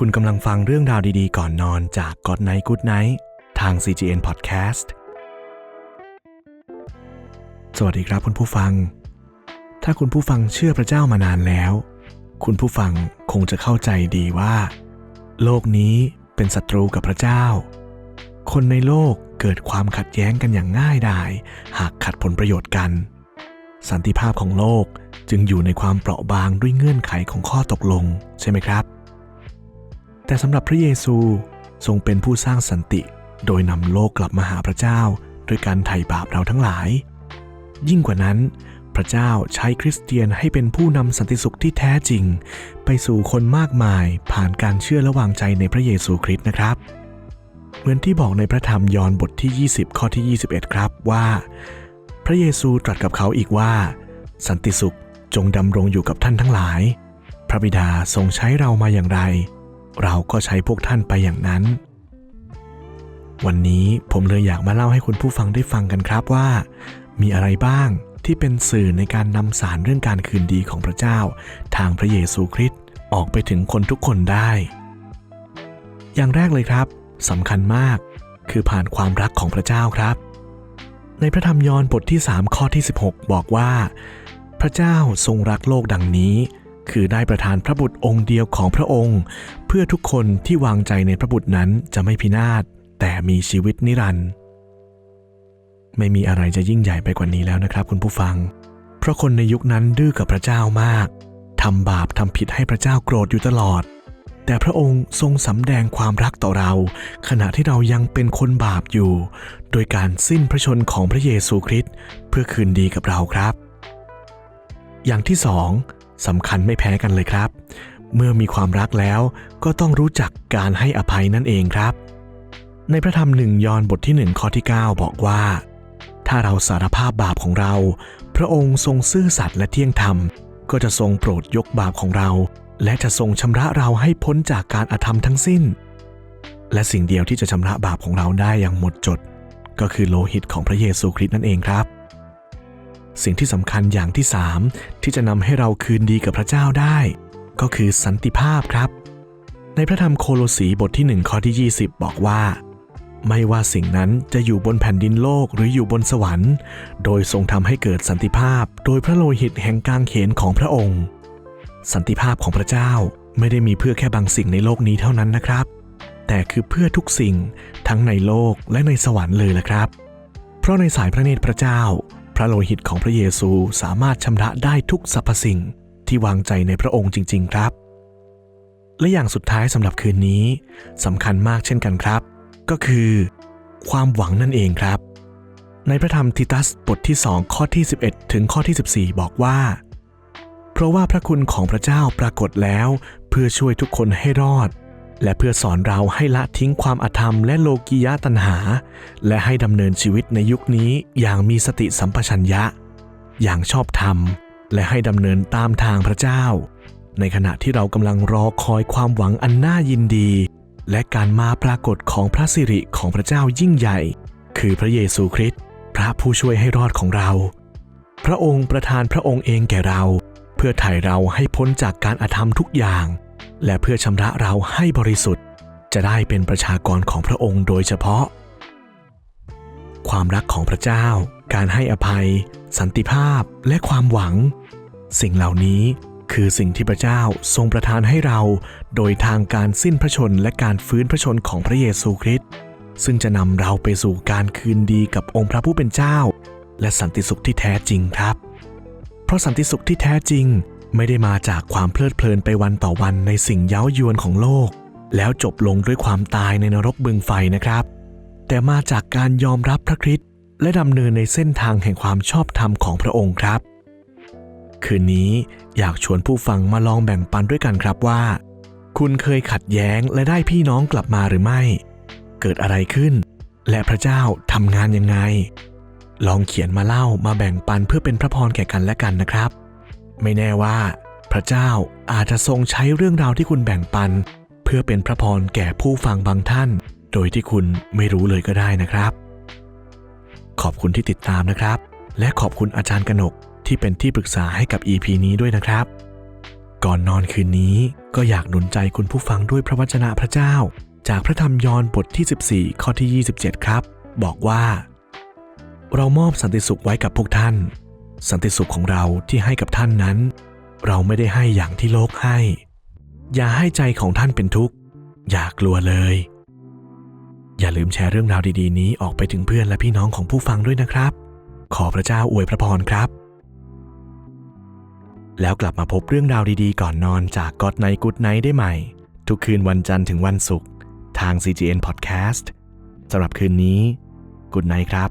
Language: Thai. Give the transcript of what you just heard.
คุณกำลังฟังเรื่องราวดีๆ ก่อนนอนจาก God Night Good Night ทาง CGN Podcast สวัสดีครับคุณผู้ฟัง ถ้าคุณผู้ฟังเชื่อพระเจ้ามานานแล้ว คุณผู้ฟังคงจะเข้าใจดีว่า โลกนี้เป็นศัตรูกับพระเจ้า คนในโลกเกิดความขัดแย้งกันอย่างง่ายดาย หากขัดผลประโยชน์กัน สันติภาพของโลกจึงอยู่ในความเปราะบางด้วยเงื่อนไขของข้อตกลง ใช่ไหมครับ แต่สำหรับพระเยซูทรงเป็นผู้สร้างสันติ โดยนำโลกกลับมาหาพระเจ้าด้วยการไถ่บาปเราทั้งหลาย ยิ่งกว่านั้น พระเจ้าใช้คริสเตียนให้เป็นผู้นำสันติสุขที่แท้จริง ไปสู่คนมากมายผ่านการเชื่อและวางใจในพระเยซูคริสต์นะครับ เหมือนที่บอกในพระธรรมยอห์นบทที่ 20 ข้อที่ 21 ครับว่า พระเยซูตรัสกับเขาอีกว่า สันติสุขจงดำรงอยู่กับท่านทั้งหลาย พระบิดาทรงใช้เรามาอย่างไร เราก็ใช้พวกท่านไปอย่างนั้น วันนี้ผมเลยอยากมาเล่าให้คุณผู้ฟังได้ฟังกันครับว่า มีอะไรบ้างที่เป็นสื่อในการนำสารเรื่องการคืนดีของพระเจ้า ทางพระเยซูคริสต์ออกไปถึงคนทุกคนได้ อย่างแรกเลยครับสำคัญมากคือผ่านความรักของพระเจ้าครับ ในพระธรรมยอห์นบทที่ 3 ข้อที่ 16 บอกว่า พระเจ้าทรงรักโลกดังนี้ คือได้ประทานพระบุตรองค์เดียวของพระองค์ เพื่อทุกคนที่วางใจในพระบุตรนั้นจะไม่พินาศแต่มีชีวิตนิรันดร์ไม่มีอะไรจะยิ่งใหญ่ไปกว่านี้แล้วนะครับ คุณผู้ฟัง เพราะคนในยุคนั้นดื้อกับพระเจ้ามากทำบาปทำผิดให้พระเจ้าโกรธอยู่ตลอด แต่พระองค์ทรงสำแดงความรักต่อเรา ขณะที่เรายังเป็นคนบาปอยู่ โดยการสิ้นพระชนของพระเยซูคริสต์เพื่อคืนดีกับเราครับ อย่างที่สอง สำคัญไม่แพ้กันเลยครับ เมื่อมีความรักแล้วก็ต้องรู้จักการให้อภัยนั่นเองครับ ในพระธรรมหนึ่งยอนบทที่หนึ่งข้อที่ 9 บอกว่า ถ้าเราสารภาพบาปของเรา พระองค์ทรงซื่อสัตย์และเที่ยงธรรม ก็จะทรงโปรดยกบาปของเรา และจะทรงชำระเราให้พ้นจากการอาธรรมทั้งสิ้น และสิ่งเดียวที่จะชำระบาปของเราได้อย่างหมดจด ก็คือโลหิตของพระเยซูคริสต์นั่นเองครับ สิ่งที่สำคัญอย่างที่สามที่จะนำให้เราคืนดีกับพระเจ้าได้ ก็คือสันติภาพครับ ในพระธรรมโคโลสีบทที่ 1 ข้อที่ 20 บอกว่า ไม่ว่าสิ่งนั้นจะอยู่บนแผ่นดินโลกหรืออยู่บนสวรรค์ โดยทรงทำให้เกิดสันติภาพ โดยพระโลหิตแห่งกางเขนของพระองค์ สันติภาพของพระเจ้าไม่ได้มีเพื่อแค่บางสิ่งในโลกนี้เท่านั้นนะครับ แต่คือเพื่อทุกสิ่งทั้งในโลกและในสวรรค์เลยละครับ เพราะในสายพระเนตรพระเจ้า พระโลหิตของพระเยซูสามารถชำระได้ทุกสรรพสิ่งที่วางใจในพระองค์จริง ๆ ครับ และอย่างสุดท้ายสำหรับคืนนี้สำคัญมากเช่นกันครับ ก็คือ ความหวังนั่นเองครับ ในพระธรรมทิตัสบทที่ 2 ข้อที่ 11 ถึงข้อที่ 14 บอกว่า เพราะว่าพระคุณของพระเจ้าปรากฏแล้ว เพื่อช่วยทุกคนให้รอด และเพื่อสอนเราให้ละทิ้งความอธรรมและโลกียะตัณหา และให้ดำเนินชีวิตในยุคนี้อย่างมีสติสัมปชัญญะ อย่างชอบธรรม และให้ดำเนินตามทางพระเจ้า ในขณะที่เรากำลังรอคอยความหวังอันน่ายินดี และการมาปรากฏของพระสิริของพระเจ้ายิ่งใหญ่ คือพระเยซูคริสต์พระผู้ช่วยให้รอดของเรา พระองค์ประทานพระองค์เองแก่เรา เพื่อไถ่เราให้พ้นจากการอาธรรมทุกอย่าง และเพื่อชำระเราให้บริสุทธิ์ จะได้เป็นประชากรของพระองค์โดยเฉพาะ ความรักของพระเจ้า การให้อภัย สันติภาพและความหวัง สิ่งเหล่านี้คือสิ่งที่พระเจ้าทรงประทานให้เรา โดยทางการสิ้นพระชนและการฟื้นพระชนของพระเยซูคริสต์ซึ่งจะนำเราไปสู่การคืนดีกับองค์พระผู้เป็นเจ้า และสันติสุขที่แท้จริงครับ เพราะสันติสุขที่แท้จริง ไม่ได้มาจากความเพลิดเพลินไปวันต่อวันในสิ่งเย้ายวนของโลก แล้วจบลงด้วยความตายในนรกบึงไฟนะครับ แต่มาจากการยอมรับพระคริสต์และดำเนินในเส้นทางแห่งความชอบธรรมของพระองค์ครับ คืนนี้อยากชวนผู้ฟังมาลองแบ่งปันด้วยกันครับว่า คุณเคยขัดแย้งและได้พี่น้องกลับมาหรือไม่ เกิดอะไรขึ้น และพระเจ้าทำงานยังไง ลองเขียนมาเล่ามาแบ่งปันเพื่อเป็นพระพรแก่กันและกันนะครับ ไม่แน่ว่า พระเจ้าอาจจะทรงใช้เรื่องราวที่คุณแบ่งปัน เพื่อเป็นพระพรแก่ผู้ฟังบางท่าน โดยที่คุณไม่รู้เลยก็ได้นะครับ ขอบคุณที่ติดตามนะครับ และขอบคุณอาจารย์กนกที่เป็นที่ปรึกษาให้กับ EP นี้ด้วยนะครับ ก่อนนอนคืนนี้ก็อยากหนุนใจคุณผู้ฟังด้วยพระวจนะพระเจ้า จากพระธรรมยอห์นบทที่ 14 ข้อที่ 27 ครับ บอกว่า เรามอบสันติสุขไว้กับพวกท่าน สันติสุขของเราที่ให้กับท่านนั้น เราไม่ได้ให้อย่างที่โลกให้ อย่าให้ใจของท่านเป็นทุกข์ อย่ากลัวเลย อย่าลืมแชร์เรื่องราวดีๆ นี้ออกไปถึงเพื่อนและพี่น้องของผู้ฟังด้วยนะครับ ขอพระเจ้าอวยพระพรครับ แล้วกลับมาพบเรื่องราวดีๆ ก่อนนอนจากก็ d ไนกู d ไน t ได้ใหม่ ทุกคืนวันจันทร์ถึงวันศุกร์ทาง CGN Podcast สำหรับคืนนี้ Good Night ครับ